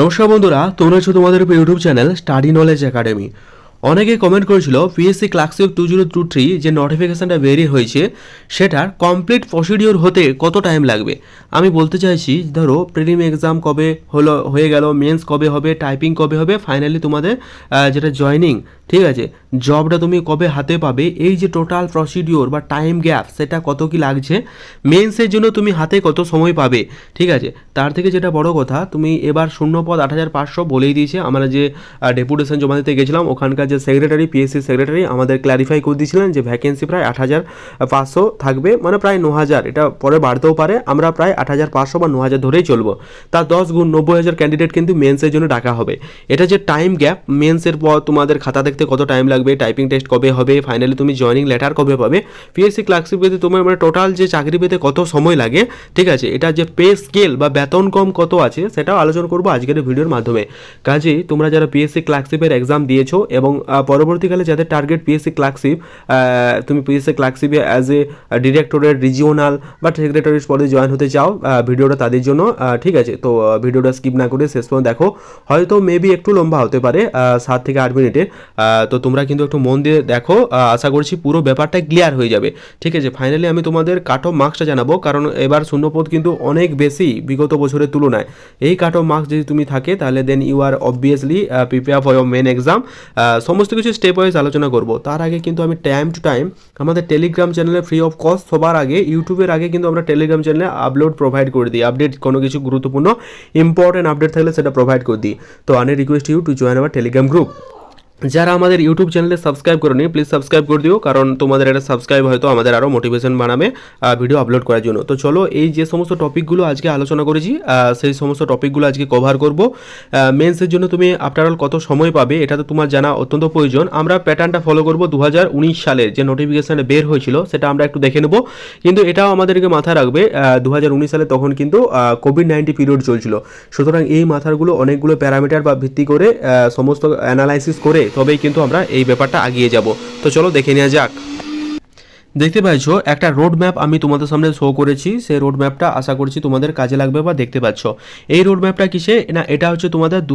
নমস্কার বন্ধুরা, তোমরা হচ্ছে তোমাদের YouTube channel study knowledge academy অনেকে কমেন্ট করেছিল PSC clerkship two zero two three যে নোটিফিকেশানটা বেরিয়ে হয়েছে, সেটার কমপ্লিট প্রসিডিওর হতে কত টাইম লাগবে? আমি বলতে চাইছি, ধরো প্রিলিম এক্সাম কবে হলো, হয়ে গেল মেন্স কবে হবে টাইপিং কবে হবে ফাইনালি তোমাদের যেটা জয়নিং ঠিক আছে? জবটা তুমি কবে হাতে পাবে? এই যে টোটাল প্রসিডিওর বা টাইম গ্যাপ সেটা কত কি লাগছে? মেন্সের জন্য তুমি হাতে কত সময় পাবে? ঠিক আছে? তার থেকে যেটা বড় কথা, তুমি এবার শূন্য পদ আট হাজার পাঁচশো বলেই দিয়েছে। আমরা যে ডেপুটেশন জমা দিতে গেছিলাম, ওখানকার যে সেক্রেটারি পিএসসি সেক্রেটারি আমাদের ক্ল্যারিফাই করে দিয়েছিলেন যে ভ্যাকেন্সি প্রায় আট হাজার পাঁচশো থাকবে মানে প্রায় ন হাজার এটা পরে বাড়তেও পারে। আমরা প্রায় আট হাজার পাঁচশো বা ন হাজার ধরেই চলবো। তার দশ গুণ নব্বই হাজার ক্যান্ডিডেট কিন্তু মেন্সের জন্য ডাকা হবে। এটা যে টাইম গ্যাপ মেন্সের পর তোমাদের খাতা দেখতে কত টাইম লাগবে টাইপিং টেস্ট কবে হবে ফাইনালি তুমি জয়নিং লেটার কবে পাবে। পিএসসি ক্লার্কশিপ পেতে তোমার মানে টোটাল যে চাকরি পেতে কত সময় লাগে, ঠিক আছে? এটা যে পে স্কেল বা বেতন কম কত আছে, সেটাও আলোচনা করব আজকের ভিডিওর মাধ্যমে। কাজেই তোমরা যারা পিএসসি ক্লার্কশিপের এক্সাম দিয়েছ এবং পরবর্তীকালে যাদের টার্গেট পিএসসি ক্লার্কশিপ তুমি পিএসসি ক্লার্কশিপে অ্যাজ এ ডিরেক্টরেট রিজিওনাল বা সেক্রেটারির পদে জয়েন হতে চাও ভিডিওটা তাদের জন্য ঠিক আছে? তো ভিডিওটা স্কিপ না করে শেষ পর্যন্ত দেখো। হয়তো মেবি একটু লম্বা হতে পারে সাত থেকে আট মিনিটে তো তোমরা কিন্তু একটু মন দিয়ে দেখো আশা করছি পুরো ব্যাপারটা ক্লিয়ার হয়ে যাবে। ঠিক আছে ফাইনালি আমি তোমাদের কাট অফ মার্কসটা জানাব, কারণ এবার শূন্যপদ কিন্তু অনেক বেশি বিগত বছরের তুলনায়। এই কাট অফ মার্কস যদি তুমি থাকে, তাহলে then you are obviously prepare for your main exam সমস্ত কিছু স্টেপ ওয়াইজ আলোচনা করব। তার আগে কিন্তু আমি টাইম টু টাইম আমাদের টেলিগ্রাম চ্যানেলে ফ্রি অফ কস্ট সবার আগে ইউটিউবের আগে কিন্তু আমরা টেলিগ্রাম চ্যানেলে আপলোড প্রোভাইড করে দিই। আপডেট কোনো কিছু গুরুত্বপূর্ণ ইম্পর্টেন্ট আপডেট থাকলে সেটা প্রোভাইড করে দিই। তো আনে request you to join our telegram group যারা আমাদের ইউটিউব চ্যানেলে সাবস্ক্রাইব করেনি প্লিজ সাবস্ক্রাইব করে দিও, কারণ তোমাদের একটা সাবস্ক্রাইব হয়তো আমাদের আরও মোটিভেশন বানাবে ভিডিও আপলোড করার জন্য। তো চলো, এই যে সমস্ত টপিকগুলো আজকে আলোচনা করেছি সেই সমস্ত টপিকগুলো আজকে কভার করব। মেন্সের জন্য তুমি আফটার অল কত সময় পাবে, এটা তো তোমার জানা অত্যন্ত প্রয়োজন। আমরা প্যাটার্নটা ফলো করব দু হাজার উনিশ সালের যে নোটিফিকেশান বের হয়েছিল, সেটা আমরা একটু দেখে নেব। কিন্তু এটাও আমাদেরকে মাথায় রাখবে দু হাজার উনিশ সালে তখন কিন্তু কোভিড নাইন্টিন পিরিয়ড চলছিল। সুতরাং এই মাথারগুলো অনেকগুলো প্যারামিটার বা ভিত্তি করে সমস্ত অ্যানালাইসিস করে তবেই কিন্তু আমরা এই ব্যাপারটা আগিয়ে যাব। তো চলো দেখে নেওয়া যাক। দেখতে পাচ্ছ, একটা রোড ম্যাপ আমি তোমাদের সামনে শো করেছি। সেই রোড ম্যাপটা আশা করছি তোমাদের কাজে লাগবে বা দেখতে পাচ্ছ। এই রোড ম্যাপটা কিসে? না, এটা হচ্ছে তোমাদের দু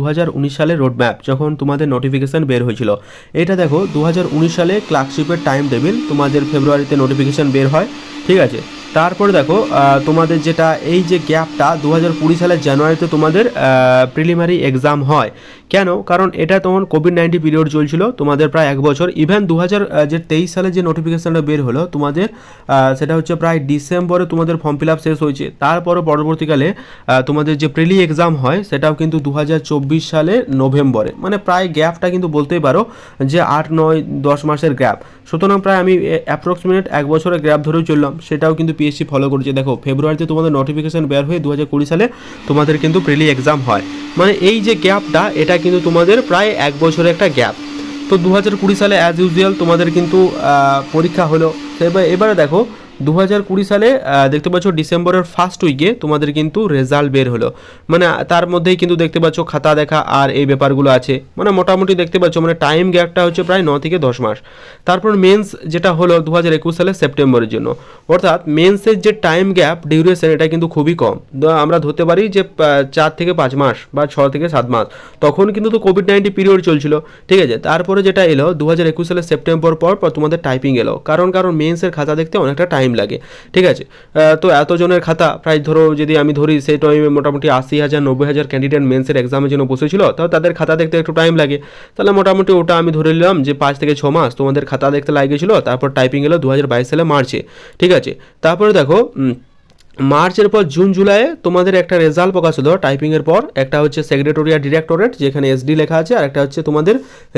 সালের রোড ম্যাপ যখন তোমাদের নোটিফিকেশান বের হয়েছিল। এটা দেখো দু হাজার উনিশ সালে ক্লার্কশিপের টাইম টেবিল তোমাদের ফেব্রুয়ারিতে নোটিফিকেশান বের হয়। ঠিক আছে? তারপরে দেখো তোমাদের যেটা এই যে গ্যাপটা দু হাজার কুড়ি সালের জানুয়ারিতে তোমাদের প্রিলিমারি এক্সাম হয়। কেন? কারণ এটা তখন কোভিড নাইন্টিন পিরিয়ড চলছিল, তোমাদের প্রায় এক বছর। ইভেন দু হাজার যে তেইশ সালে যে নোটিফিকেশানটা বের হলো, তোমাদের সেটা হচ্ছে প্রায় ডিসেম্বরে তোমাদের ফর্ম ফিল আপ শেষ হয়েছে। তারপরে পরবর্তীকালে তোমাদের যে প্রিলি এক্সাম হয়, সেটাও কিন্তু দু হাজার চব্বিশ সালে নভেম্বরে। মানে প্রায় গ্যাপটা কিন্তু বলতেই পারো যে আট, নয়, দশ মাসের গ্যাপ। সুতরাং প্রায় আমি অ্যাপ্রক্সিমেট এক বছরের গ্যাপ ধরেও চললাম। সেটাও কিন্তু পিএসসি ফলো করেছে। দেখো ফেব্রুয়ারিতে তোমাদের নোটিফিকেশান বের হয়ে দু হাজার কুড়ি সালে তোমাদের কিন্তু প্রিলি এক্সাম হয়। মানে এই যে গ্যাপটা এটা কিন্তু তোমাদের প্রায় এক বছরের একটা গ্যাপ তো দু হাজার কুড়ি সালে অ্যাজ ইউজুয়াল তোমাদের কিন্তু পরীক্ষা হলো। এবার এবারে দেখো দু হাজার কুড়ি সালে দেখতে পাচ্ছ ডিসেম্বরের ফার্স্ট উইকে তোমাদের কিন্তু রেজাল্ট বের হলো। মানে তার মধ্যেই কিন্তু দেখতে পাচ্ছ খাতা দেখা আর এই ব্যাপারগুলো আছে। মানে মোটামুটি দেখতে পাচ্ছ মানে টাইম গ্যাপটা হচ্ছে প্রায় ন থেকে দশ মাস। তারপর মেন্স যেটা হলো দু হাজার একুশ সালে সেপ্টেম্বরের জন্য। অর্থাৎ মেন্সের যে টাইম গ্যাপ ডিউরেশন এটা কিন্তু খুবই কম। আমরা ধরতে পারি যে চার থেকে পাঁচ মাস বা ছ থেকে সাত মাস। তখন কিন্তু তো কোভিড নাইন্টিন পিরিয়ড চলছিল। ঠিক আছে? তারপরে যেটা এলো দু হাজার একুশ সালে সেপ্টেম্বর পর পর তোমাদের টাইপিং এলো। কারণ কারণ মেন্সের খাতা দেখতে অনেকটা টাইম লাগে, ঠিক আছে? তো এতজনের খাতা, প্রায় ধরো যদি আমি ধরি সেই টাইমে মোটামুটি আশি হাজার, নব্বই হাজার ক্যান্ডিডেট মেন্সের এক্সামের জন্য বসেছিল, তাও তাদের খাতা দেখতে একটু টাইম লাগে। তাহলে মোটামুটি ওটা আমি ধরে নিলাম যে পাঁচ থেকে ছ মাস তোমাদের খাতা দেখতে লাগিয়েছিল, তারপর টাইপিং এলো দু হাজার বাইশ সালে মার্চে ঠিক আছে? তারপরে দেখো মার্চের পর জুন, জুলাইয়ে তোমাদের একটা রেজাল্ট প্রকাশ হলো। টাইপিংয়ের পর একটা হচ্ছে সেক্রেটারিয়া ডিরেক্টরেট যেখানে এসডি লেখা আছে, আর একটা হচ্ছে তোমাদের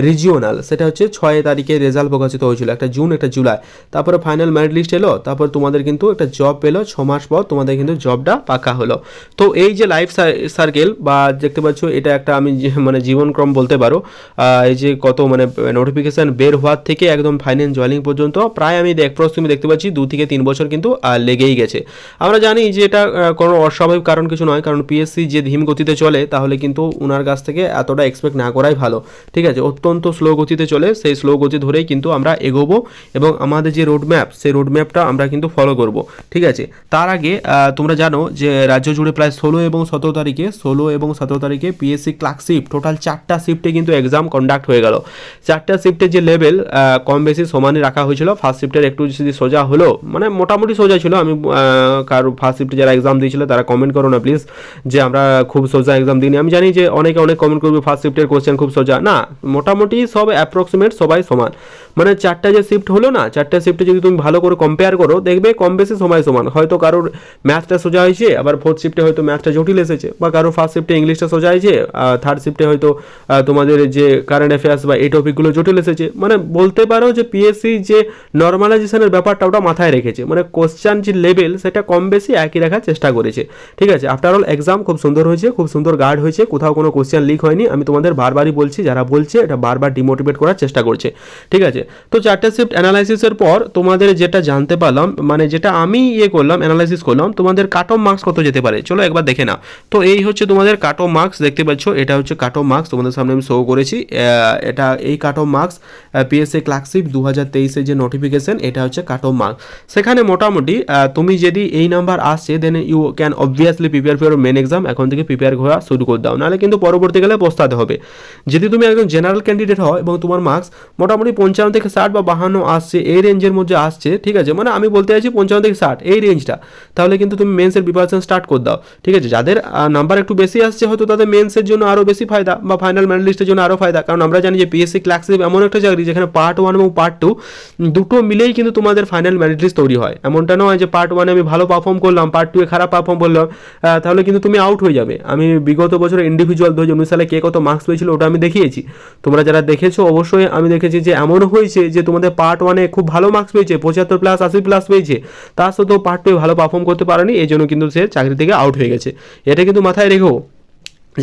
রিজিওনাল সেটা হচ্ছে ছয় তারিখে রেজাল্ট প্রকাশিত হয়েছিল, একটা জুন, একটা জুলাই। তারপরে ফাইনাল মেরিট লিস্ট এলো, তারপর তোমাদের কিন্তু একটা জব পেল, ছ মাস পর তোমাদের কিন্তু জবটা পাকা হলো। তো এই যে লাইফ সার্কেল বা দেখতে পাচ্ছ, এটা একটা আমি মানে জীবনক্রম বলতে পারো এই যে কত মানে নোটিফিকেশান বের হওয়ার থেকে একদম ফাইনাল জয়নিং পর্যন্ত, প্রায় আমি অ্যাপ্রক্সিমেট দেখতে পাচ্ছি, দু থেকে তিন বছর কিন্তু লেগেই গেছে। আমরা জানি যে এটা কোনো অস্বাভাবিক কারণ কিছু নয়, কারণ পিএসসি যে ধীম গতিতে চলে, তাহলে কিন্তু ওনার কাছ থেকে এতটা এক্সপেক্ট না করাই ভালো। ঠিক আছে? অত্যন্ত স্লো গতিতে চলে, সেই স্লো গতি ধরেই কিন্তু আমরা এগোবো এবং আমাদের যে রোড ম্যাপ সেই রোড ম্যাপটা আমরা কিন্তু ফলো করব। ঠিক আছে? তার আগে তোমরা জানো যে রাজ্য জুড়ে প্রায় ষোলো এবং সতেরো তারিখে, ষোলো এবং সতেরো তারিখে পিএসসি ক্লার্ক শিফট টোটাল চারটা শিফটে কিন্তু এক্সাম কন্ডাক্ট হয়ে গেল। চারটা শিফটের যে লেভেল কম বেশি সমানই রাখা হয়েছিল। ফার্স্ট শিফটের একটু যদি সোজা হলো মানে মোটামুটি সোজা ছিল, আমি কারও ফার্স্ট শিফটে যারা এক্সাম দিয়েছিল, তারা কমেন্ট করো না প্লিজ যে আমরা খুব সোজা এক্সাম দিইনি। আমি জানি যে অনেকে অনেক কমেন্ট করবে ফার্স্ট শিফটের কোশ্চেন খুব সোজা। না, মোটামুটি সব অ্যাপ্রক্সিমেট সবাই সমান। মানে চারটা যে শিফট হলো না, চারটা শিফটে যদি তুমি ভালো করে কম্পেয়ার করো, দেখবে কম বেশি সময় সমান। হয়তো কারোর ম্যাথটা সোজা হয়েছে, আবার ফোর্থ শিফটে হয়তো ম্যাথটা জটিল এসেছে, বা কারও ফার্স্ট শিফটে ইংলিশটা সোজা হয়েছে থার্ড শিফটে হয়তো তোমাদের যে কারেন্ট অ্যাফেয়ার্স বা এই টপিকগুলো জটিল এসেছে। মানে বলতে পারো যে পিএসসি যে নর্মালাইজেশনের ব্যাপারটা ওটা মাথায় রেখেছে। মানে কোশ্চান যে লেভেল সেটা কম বেশি একই রাখার চেষ্টা করেছে। ঠিক আছে আফটার অল এক্সাম খুব সুন্দর হয়েছে, খুব সুন্দর গার্ড হয়েছে, কোথাও কোনো কোশ্চেন লিক হয়নি। আমি তোমাদের বারবারই বলছি, যারা বলছে, এটা বারবার ডিমোটিভেট করার চেষ্টা করছে। ঠিক আছে, তো চারটে শিফট অ্যানালাইসিসের পর তোমাদের যেটা জানতে পারলাম মানে যেটা আমি ইয়ে করলাম অ্যানালাইসিস করলাম, তোমাদের কাট অফ মার্কস কত যেতে পারে? চলো একবার দেখে না তো এই হচ্ছে তোমাদের কাট অফ মার্কস দেখতে পাচ্ছ, এটা হচ্ছে কাট অফ মার্কস তোমাদের সামনে আমি শো করেছি। এটা এই cut off marks PSA clerkship দু হাজার তেইশের যে নোটিফিকেশন এটা হচ্ছে কাট অফ মার্কস সেখানে মোটামুটি তুমি যদি এই নাম্বার আসছে then you can obviously prepare for main exam এখন থেকে প্রিপেয়ার করা শুরু করে দাও। নাহলে কিন্তু পরবর্তীকালে পস্তাতে হবে। যদি তুমি একজন জেনারেল ক্যান্ডিডেট হও এবং তোমার মার্কস মোটামুটি পঞ্চান্ন থেকে ষাট বা বাহান্ন আসছে, এই রেঞ্জের মধ্যে আসছে, ঠিক আছে? মানে আমি বলতে চাইছি পঞ্চান্ন থেকে ষাট, এই রেঞ্জটা তাহলে কিন্তু তুমি মেন্সের প্রিপারেশন স্টার্ট করে দাও, ঠিক আছে? যাদের নাম্বার একটু বেশি আসছে, হয়তো তাদের মেন্সের জন্য আরও বেশি ফায়দা বা ফাইনাল মেডালিস্টের জন্য আরও ফায়দা। কারণ আমরা জানি যে পিএসসি ক্লার্কশিপ এমন একটা চাকরি যেখানে পার্ট ওয়ান এবং পার্ট টু দুটো মিলেই কিন্তু তোমাদের ফাইনাল মেরিট তৈরি হয়। এমনটা নয় যে পার্ট ওয়ানে আমি ভালো পারফর্ম করলাম পার্ট টুয়ে খারাপ পারফর্ম করলাম তাহলে কিন্তু তুমি আউট হয়ে যাবে। আমি বিগত বছর ইন্ডিভিজুয়াল দু হাজার উনিশ সালে কে কত মার্কস পেয়েছিল ওটা আমি দেখিয়েছি। তোমরা যারা দেখেছ, অবশ্যই আমি দেখেছি যে এমনও হয়েছে যে তোমাদের পার্ট ওয়ানে খুব ভালো মার্কস পেয়েছে, পঁচাত্তর প্লাস আশি প্লাস পেয়েছে। তার সত্ত্বেও পার্ট টুয়ে ভালো পারফর্ম করতে পারেনি এই জন্য কিন্তু সে চাকরি থেকে আউট হয়ে গেছে। এটা কিন্তু মাথায় রেখো।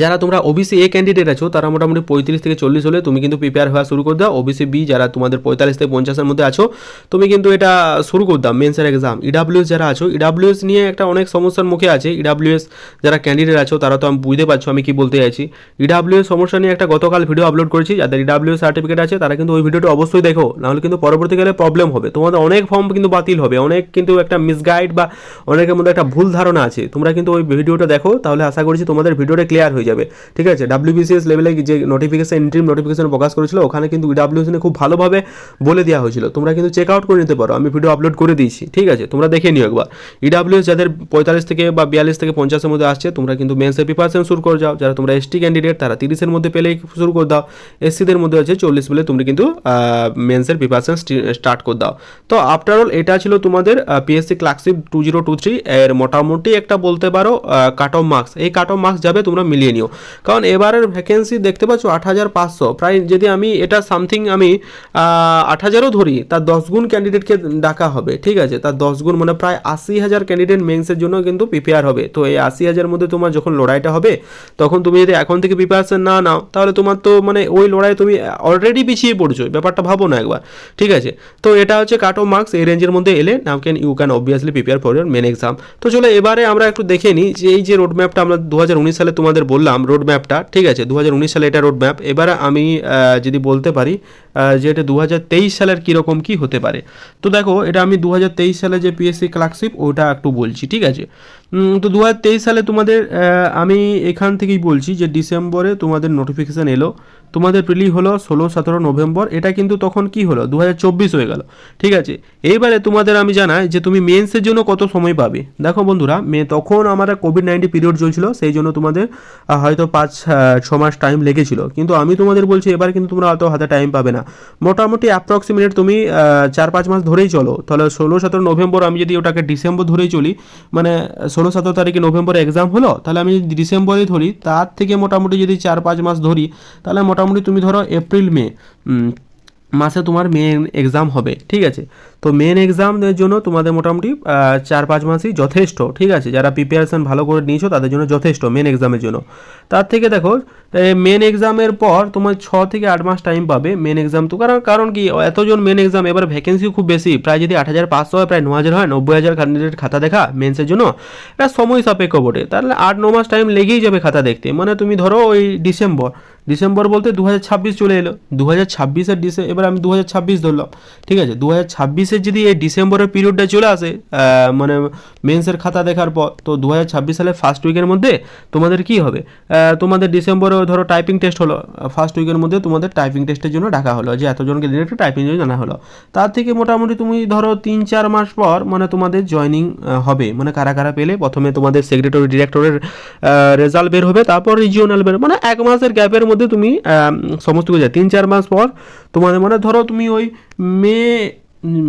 যারা তোমরা ওবিসি এ ক্যান্ডিডেট আছো, তারা মোটামুটি পঁয়ত্রিশ থেকে চল্লিশ হলে তুমি কিন্তু প্রিপেয়ার হওয়া শুরু করে দাও। ওবিসি বি যারা তোমাদের পঁয়তাল্লিশ থেকে পঞ্চাশের মধ্যে আছো, তুমি কিন্তু এটা শুরু করে দাও মেন্সের এক্সাম ইডাব্লিউএস যারা আছো ইডাব্লিউএস নিয়ে একটা অনেক সমস্যার মুখে আছে। ইডাব্লিউএস যারা ক্যান্ডিডেট আছো, তারা তো আমি বুঝতে পারছ, আমি কি বলতে চাইছি। ইডাব্লিউএস সমস্যা নিয়ে একটা গতকাল ভিডিও আপলোড করেছি, যাদের ইডাব্লিউএস সার্টিফিকেট আছে, তারা কিন্তু ওই ভিডিওটা অবশ্যই দেখো, নাহলে কিন্তু পরবর্তীকালে প্রবলেম হবে। তোমাদের অনেক ফর্ম কিন্তু বাতিল হবে, অনেক কিন্তু একটা মিসগাইড বা অনেকের মধ্যে একটা ভুল ধারণা আছে। তোমরা কিন্তু ওই ভিডিওটা দেখো, তাহলে আশা করছি তোমাদের ভিডিওটা ক্লিয়ার যাবে। ঠিক আছে? ডাব্লিউবিসিএস লেভেলে যে নোটিফিকেশন ইন্ট্রিম নোটিফিকেশন প্রকাশ করেছিল, ওখানে কিন্তু ইডাব্লিউএস নিয়ে খুব ভালোভাবে বলে দেওয়া হয়েছিল। তোমরা কিন্তু চেক আউট করে নিতে পারো। আমি ভিডিও আপলোড করে দিয়েছি। ঠিক আছে? তোমরা দেখে নিও একবার। ইডাব্লিউএস যাদের পঁয়তাল্লিশ থেকে বা বিয়াল্লিশ থেকে পঞ্চাশের মধ্যে আসছে, তোমরা কিন্তু মেন্সের প্রিপারেশন শুরু করে যাও। যারা তোমরা এসটি ক্যান্ডিডেট তারা তিরিশের মধ্যে পেলেই শুরু করে দাও। এসসিদের মধ্যে আছে চল্লিশ পেলে তুমি কিন্তু মেন্সের প্রিপারেশন স্টার্ট করে দাও। তো আফটার অল এটা ছিল তোমাদের PSC clerkship two zero two three এর মোটামুটি একটা বলতে পারো কাট অফ মার্কস এই কাট অফ মার্কস যাবে তোমরা মিলিয়ে নিও। কারণ এবারের ভ্যাকেন্সি দেখতে পাচ্ছ আট হাজার পাঁচশো। প্রায় যদি আমি এটা সামথিং আমি আট হাজারও ধরি, তার দশ গুণ ক্যান্ডিডেটকে ডাকা হবে, ঠিক আছে? তার দশ গুণ মানে প্রায় আশি হাজার ক্যান্ডিডেট মেন্সের জন্য কিন্তু প্রিপেয়ার হবে। তো এই আশি হাজার মধ্যে তোমার যখন লড়াইটা হবে, তখন তুমি যদি এখন থেকে প্রিপারেশন না নাও, তাহলে তোমার তো মানে ওই লড়াই তুমি অলরেডি পিছিয়ে পড়ছো ব্যাপারটা ভাবো না একবার, ঠিক আছে? তো এটা হচ্ছে কাট অফ মার্কস এই রেঞ্জের মধ্যে এলে now can you can obviously prepare for year main exam তো চলো এবারে আমরা একটু দেখে নিই যে এই যে রোড ম্যাপটা আমরা দু হাজার উনিশ সালে তোমাদের বললাম রোড ম্যাপটা ঠিক আছে? দু হাজার উনিশ সালে এটা রোড ম্যাপ এবারে আমি যদি বলতে পারি যে এটা দু হাজার তেইশ সালের কীরকম কী হতে পারে। তো দেখো, এটা আমি দু হাজার তেইশ সালে যে পিএসসি ক্লার্কশিপ ওটা একটু বলছি, ঠিক আছে? তো দু হাজার তেইশ সালে তোমাদের আমি এখান থেকেই বলছি যে ডিসেম্বরে তোমাদের নোটিফিকেশান এলো। তোমাদের প্রিলি হলো ষোলো, সতেরো নভেম্বর, এটা কিন্তু তখন কি হলো? দু হাজার চব্বিশ হয়ে গেল, ঠিক আছে? এইবারে তোমাদের আমি জানাই যে তুমি মেন্সের জন্য কত সময় পাবে? দেখো বন্ধুরা, মে, তখন আমার কোভিড নাইন্টিন পিরিয়ড চলছিল, সেই জন্য তোমাদের হয়তো পাঁচ ছ মাস টাইম লেগেছিল। কিন্তু আমি তোমাদের বলছি, এবার কিন্তু তোমরা অত হাতে টাইম পাবে না। মোটামুটি অ্যাপ্রক্সিমেট তুমি চার পাঁচ মাস ধরেই চলো। তাহলে ষোলো সতেরো নভেম্বর আমি যদি ওটাকে ডিসেম্বর ধরেই চলি মানে ষোলো সতেরো তারিখে নভেম্বরে এক্সাম হলো, তাহলে আমি যদি ডিসেম্বরে ধরি, তার থেকে মোটামুটি যদি চার পাঁচ মাস ধরি, তাহলে মোটামুটি তুমি ধরো এপ্রিল, মে মাসে তোমার মেন এক্সাম হবে, ঠিক আছে? তো মেন এক্সামের জন্য তোমাদের মোটামুটি চার পাঁচ মাসই যথেষ্ট, ঠিক আছে? যারা প্রিপারেশন ভালো করে নিয়েছো, তাদের জন্য যথেষ্ট মেন এক্সামের জন্য। তার থেকে দেখো মেন এক্সামের পর তোমার ছ থেকে আট মাস টাইম পাবে মেন এক্সাম তো। কারণ কারণ কি এতজন মেন এক্সাম এবার ভ্যাকেন্সিও খুব বেশি। প্রায় যদি আট হাজার পাঁচশো হয়, প্রায় ন হাজার হয়, নব্বই হাজার ক্যান্ডিডেট খাতা দেখা মেন্সের জন্য, এটা সময় সাপেক্ষ বটে। তাহলে আট, ন মাস টাইম লেগেই যাবে খাতা দেখতে। মানে তুমি ধরো ওই ডিসেম্বর ডিসেম্বর বলতে দু হাজার ছাব্বিশ চলে এলো। দু হাজার ছাব্বিশের ডিসে, এবার আমি দু হাজার ছাব্বিশ ধরলাম, ঠিক আছে? দু হাজার ছাব্বিশ ছাব্বিশের যদি এই ডিসেম্বরের পিরিয়ডটা চলে আসে মানে মেন্সের খাতা দেখার পর, তো দু সালের ফার্স্ট উইকের মধ্যে তোমাদের কি হবে? তোমাদের ডিসেম্বরে ধরো টাইপিং টেস্ট হলো ফার্স্ট উইকের মধ্যে তোমাদের টাইপিং টেস্টের জন্য ডাকা হলো, যে এতজনকে ডিরেক্ট টাইপিং জন্য জানা হলো। তার থেকে মোটামুটি তুমি ধরো তিন চার মাস পর মানে তোমাদের জয়নিং হবে। মানে কারা কারা পেলে? প্রথমে তোমাদের সেক্রেটারি ডিরেক্টরের রেজাল্ট বের হবে, তারপর রিজিওনাল বের মানে এক মাসের গ্যাপের মধ্যে তুমি সমস্ত কিছু তিন চার মাস পর তোমাদের মানে ধরো তুমি ওই মে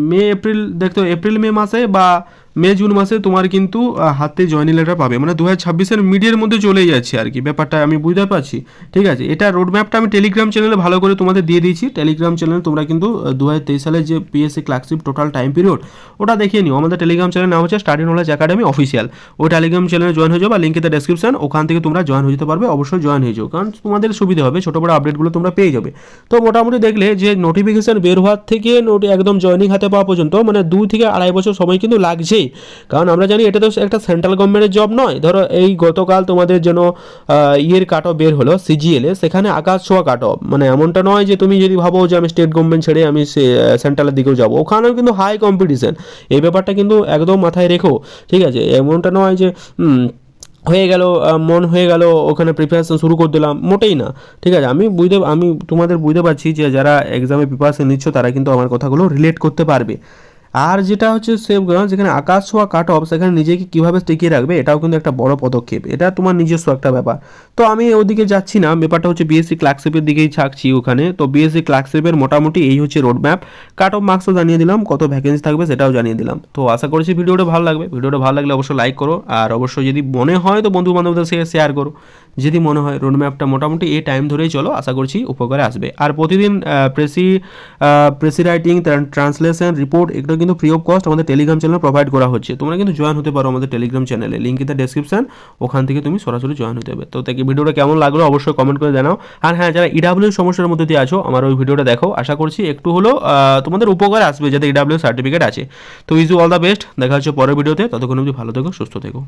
মে এপ্রিল দেখতে এপ্রিল মে মাসে বা মে, জুন মাসে তোমার কিন্তু হাতে জয়নিং লেটার পাবে। মানে দু হাজার ছাব্বিশের মিডিয়ার মধ্যে চলেই যাচ্ছে আর কি। ব্যাপারটা আমি বুঝতে পারছি। ঠিক আছে? এটা রোড ম্যাপটা আমি টেলিগ্রাম চ্যানেলে ভালো করে তোমাদের দিয়ে দিয়েছি। টেলিগ্রাম চ্যানেলে তোমরা কিন্তু দু হাজার তেইশ সালের যে PSC clerkship total time period ওটা দেখিয়ে নিও। আমাদের টেলিগ্রাম চ্যানেল নাম হচ্ছে স্টাডি নলেজ একাডেমি অফিসিয়াল ওই টেলিগ্রাম চ্যানেলে জয়েন হয়ে যাও বা লিঙ্কেতে ডেসক্রিপশন ওখান থেকে তোমরা জয়েন হয়ে যেতে পারবে। অবশ্যই জয়েন হয়ে যাও। কারণ তোমাদের সুবিধা হবে। ছোটো বড়ো আপডেটগুলো তোমরা পেয়ে যাবে। তো মোটামুটি দেখলে যে নোটিফিকেশন বের হওয়ার থেকে নোটি একদম জয়েনিং হাতে পাওয়া পর্যন্ত মানে দু থেকে আড়াই বছর সময় কিন্তু লাগছেই কারণ আমরা জানি এটা তো একটা সেন্ট্রাল গভর্নমেন্টের জব নয়। ধরো এই গতকাল তোমাদের জন্য ইয়ের কাট অফ বের হলো সিজিএল সেখানে আকাশ ছোঁয়া কাট অফ মানে এমনটা নয় যে তুমি যদি ভাবো যে আমি স্টেট গভর্নমেন্ট ছেড়ে আমি সেন্ট্রালের দিকেও যাব। ওখানেও কিন্তু হাই কম্পিটিশন এই ব্যাপারটা কিন্তু একদম মাথায় রেখো। ঠিক আছে? এমনটা নয় যে হয়ে গেল মন হয়ে গেল, ওখানে প্রিপারেশন শুরু করে দিলাম। মোটেই না। ঠিক আছে? আমি বুঝতে, আমি তোমাদের বুঝতে পারছি যে যারা এক্সামে প্রিপারেশন নিচ্ছ, তারা কিন্তু আমার কথাগুলো রিলেট করতে পারবে। আর যেটা হচ্ছে সেভ গ্রাউন্ড যেখানে আকাশ ছোঁয়া কাট অফ সেখানে নিজেকে কীভাবে টিকিয়ে রাখবে, এটাও কিন্তু একটা বড় পদক্ষেপ। এটা তোমার নিজস্ব একটা ব্যাপার। তো আমি ওদিকে যাচ্ছি না, ব্যাপারটা হচ্ছে বিএসসি ক্লার্কশিপের দিকেই থাকছি ওখানে। তো বিএসসি ক্লার্কশিপের মোটামুটি এই হচ্ছে রোড ম্যাপ কাট অফ মার্কসও জানিয়ে দিলাম, কত ভ্যাকেন্সি থাকবে সেটাও জানিয়ে দিলাম। তো আশা করছি ভিডিওটা ভালো লাগবে। ভিডিওটা ভালো লাগলে অবশ্যই লাইক করো, আর অবশ্যই যদি মনে হয় তো বন্ধু বান্ধবদের সাথে শেয়ার করো। যদি মনে হয় রোড ম্যাপটা মোটামুটি এই টাইম ধরেই চলো, আশা করছি উপকারে আসবে। আর প্রতিদিন precis precis writing translation report এগুলো কিন্তু ফ্রি অফ কস্ট আমাদের টেলিগ্রাম চ্যানেল প্রোভাইড করা হচ্ছে। তোমরা কিন্তু জয়েন হতে পারো আমাদের টেলিগ্রাম চ্যানেলে লিঙ্ক ইন ডেসক্রিপশন ওখান থেকে তুমি সরাসরি জয়েন হতে হবে তো তাকে ভিডিওটা কেমন লাগল অবশ্যই কমেন্ট করে জানাও। আর হ্যাঁ যারা ইডাব্লিউ সমস্যার মধ্যে দিয়ে আছো, আমার ওই ভিডিওটা দেখো। আশা করছি একটু হলো তোমাদের উপকার আসবে, যাতে ইডাব্লিউ সার্টিফিকেট আছে। তো ইজ অল দ্য বেস্ট দেখা হচ্ছে পরের ভিডিওতে। ততক্ষণ অবধি ভালো থেকো, সুস্থ থেকো।